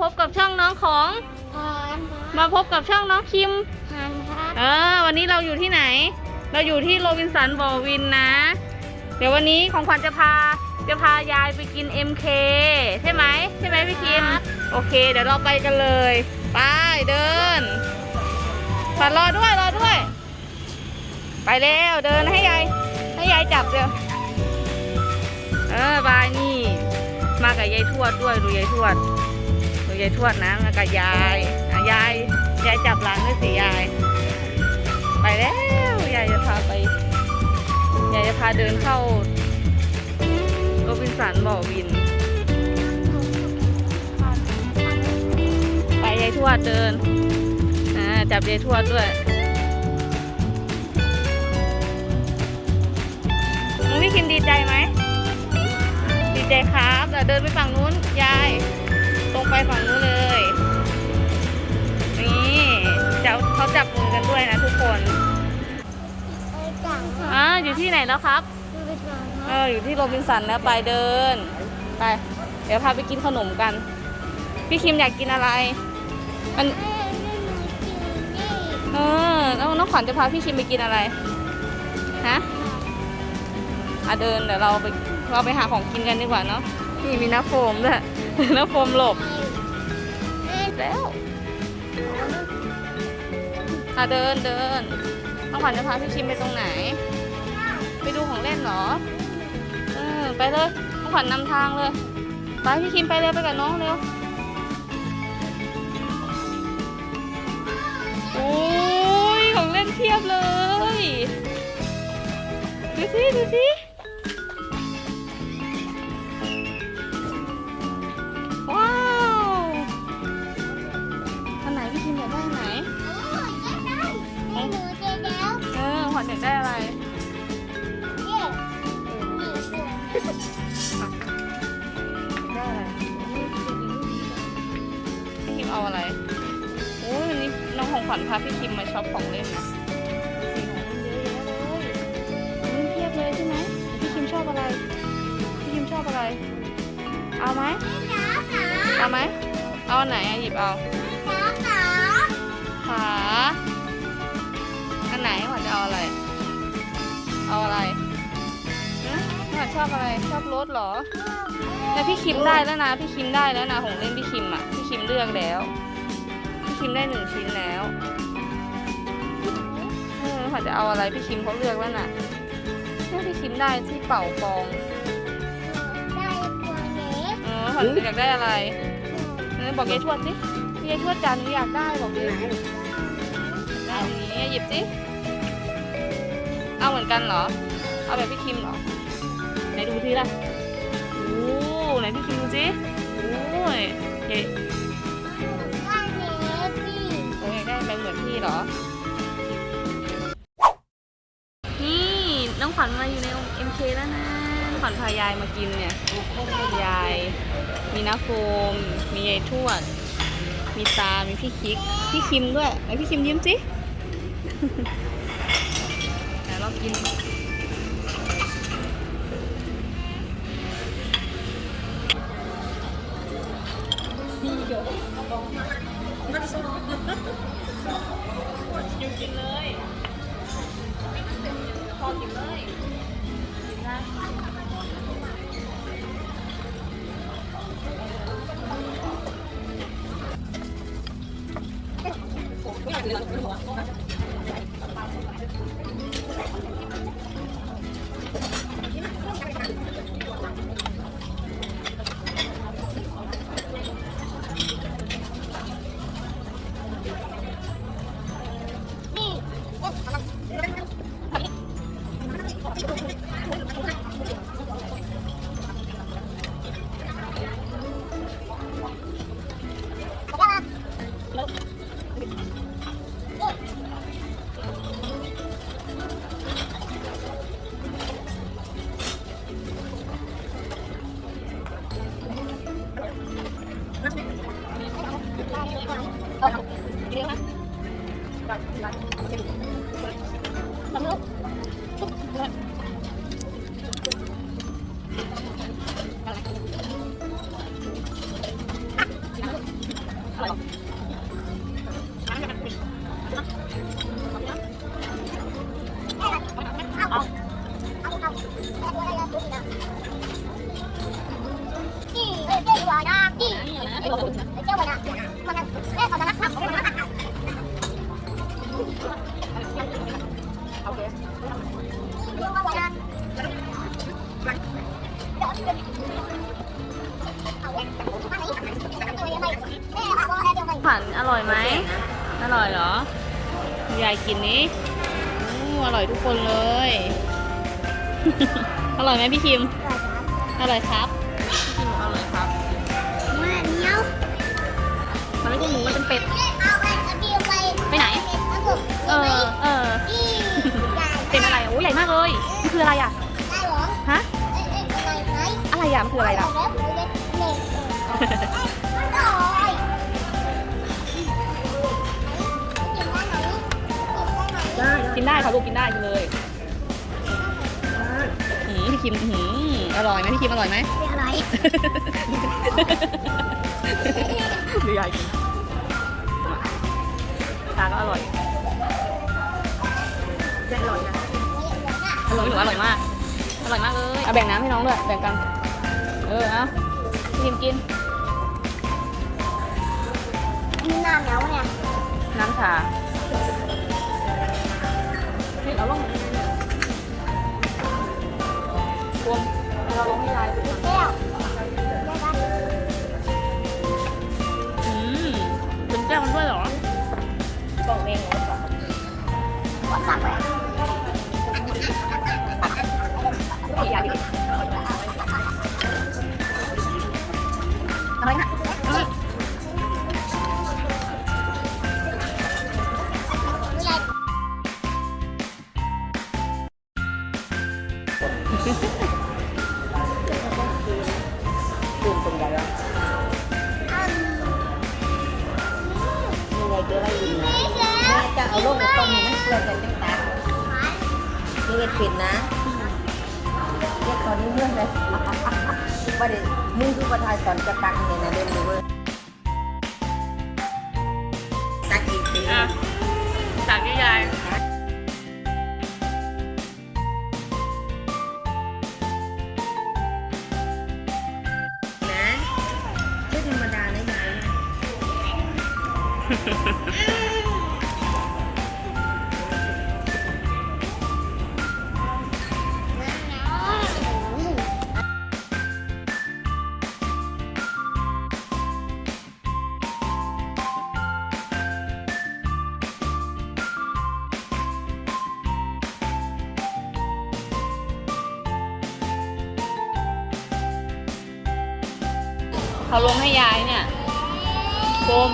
พบกับช่องน้องของพรมาพบกับช่องน้องคิมพันครับเออ วันนี้เราอยู่ที่ไหน เราอยู่ที่โรบินสันบอวินนะ เดี๋ยววันนี้ของขวัญจะพา จะพายายไปกิน MK ใช่ไหมใช่ไหมพี่คิม โอเค เดี๋ยวเราไปกันเลย ไปเดินฝันรอด้วยรอด้วย ไปแล้วเดินให้ยาย ให้ยายจับเดี๋ยวเออบายนี่ มากับยายทวดด้วยดูยายทวดดูยายทวดนะมากับยายยายยายจับหลานด้วยสิยาย ไปแล้วยายจะพาไปยายจะพาเดินเข้าโรบินสันบ่อวิน ไปยายทวดเดินอ่าจับยายทวดด้วยน้องพี่คิมดีใจไหมดีใจครับเดี๋ยวเดินไปฝั่งนู้นยาย ไปฝั่งนู้นเลย นี่จะเขาจับมือกันด้วยนะทุกคนไปจังอ่าอยู่ที่ไหนแล้วครับดูไปจังเอออยู่ที่โรบินสันแล้วไปเดิน ไป เดี๋ยวพาไปกินขนมกัน พี่คิมอยากกินอะไร มันเอ้ยนี่หนูกินนี่เออแล้วน้องขวัญจะพาพี่คิมไปกินอะไร ฮะอะเดินเดี๋ยวเราไปเราไปหาของกินกันดีกว่าเนาะนี่มีน้ำโฟมด้วย น้ำโฟมหลบ แล้วอะเดินเดินน้องขวัญจะพาพี่คิมไปตรงไหน ไปดูของเล่นเหรอ เออ ไปเลยน้องขวัญนำทางเลย ไปพี่คิมไปเร็วไปกับน้องเร็วโอ้ยของเล่นเพียบเลย ดูสิดูสิ วัญพาพี่คิมมาช็อปของเล่นนะสีของเล่นเยอะแยะเลยของเล่นเพียบเลยใช่ไหมพี่คิมชอบอะไร พี่คิมชอบอะไร เอาไหมหนาหนาเอาไหมเอาอันไหนอะหยิบเอาหนาหนาขาอันไหนขวัญจะเอาอะไร เอาอะไรฮะขวัญชอบอะไรชอบรถเหรอแต่พี่คิมได้แล้วนะ พี่คิมได้แล้วนะของเล่นพี่คิมอะ พี่คิมเลือกแล้วพี่ คิมได้หนึ่งชิ้นแล้วเออขวัญจะเอาอะไรพี่คิมเขาเลือกแล้วน่ะเนี่ยพี่คิมได้ที่เป่าฟองได้ตัวเล็กเออขวัญอยากได้อะไรเออบอกยายทวดสิยายทวดจานนี้อยากได้บอกเลยได้อันนี้หยิบสิเอาเหมือนกันเหรอ เอาแบบพี่คิมเหรอ ไหนดูทีละโอ้ไหนพี่คิมดูสิโอ้ยเย้ นเหมือนพี่เหรอ นี่น้องขวัญมาอยู่ใน MK แล้วนะ ขวัญพายายมากินเนี่ยยาย มีน้าโฟม มียายทวด มีตา มีพี่คิก พี่คิมด้วยไหนพี่คิมยิ้มสิ แต่เรากิน no, nhiều ha rồi lại làm nước xúc lên Hãy subscribe cho kênh Ghiền Mì Gõ Để không bỏ lỡ những video hấp dẫn ผันอร่อยไหมอร่อยเหรอยายกินนี้อู้อร่อยทุกคนเลย อร่อยไหมพี่คิม อร่อยครับพี่คิมบอกอร่อยครับแม่เนี้ยมันไม่ใช่หมูมันเป็นเป็ดเอาไปเอาเดียวไปไปไหน เออ เออเป็นอะไร โอ้ใหญ่มากเลย มันคืออะไรอะ อะไรอะมันคืออะไรล่ะแล้วผมเล็กเล็กเอออร่อยกินได้ไหมกินได้ไหมกินได้ค่ะลูกกินได้กินเลยหืมพี่คิมหืมอร่อยไหมพี่คิมอร่อยไหมเป็นอะไรหรือยายกินชาก็อร่อยอร่อยนะอร่อยหนูอร่อยมาก อร่อยมากเลย เอาแบ่งน้ำให้น้องด้วย แบ่งกัน เออเอาพี่คิมกินมีน้ำแล้วเนี่ยน้ำชาเฮ้ยเอาลงรวมเราลงให้ยายดูก่อนแก้วอืมเป็นแก้วมันด้วยเหรอ กล่องเองเหรอขอสั่งเลยไม่ อะไรเจออะไรอีกนะนี่แก้วแม่จะเอาลงในต้มให้มันเปื่อยกันจังตานี่เห็ดผิดนะเรียกตอนนี้เมื่อเลย ว่าเดี๋ยวมึงคือประธานสอนจะตักเนี่ยนะเล่นดูเว้ยตักอีกทีอะจากที่ยายนะไม่ธรรมดานะยายนะ เขาลงให้ยายเนี่ยโกม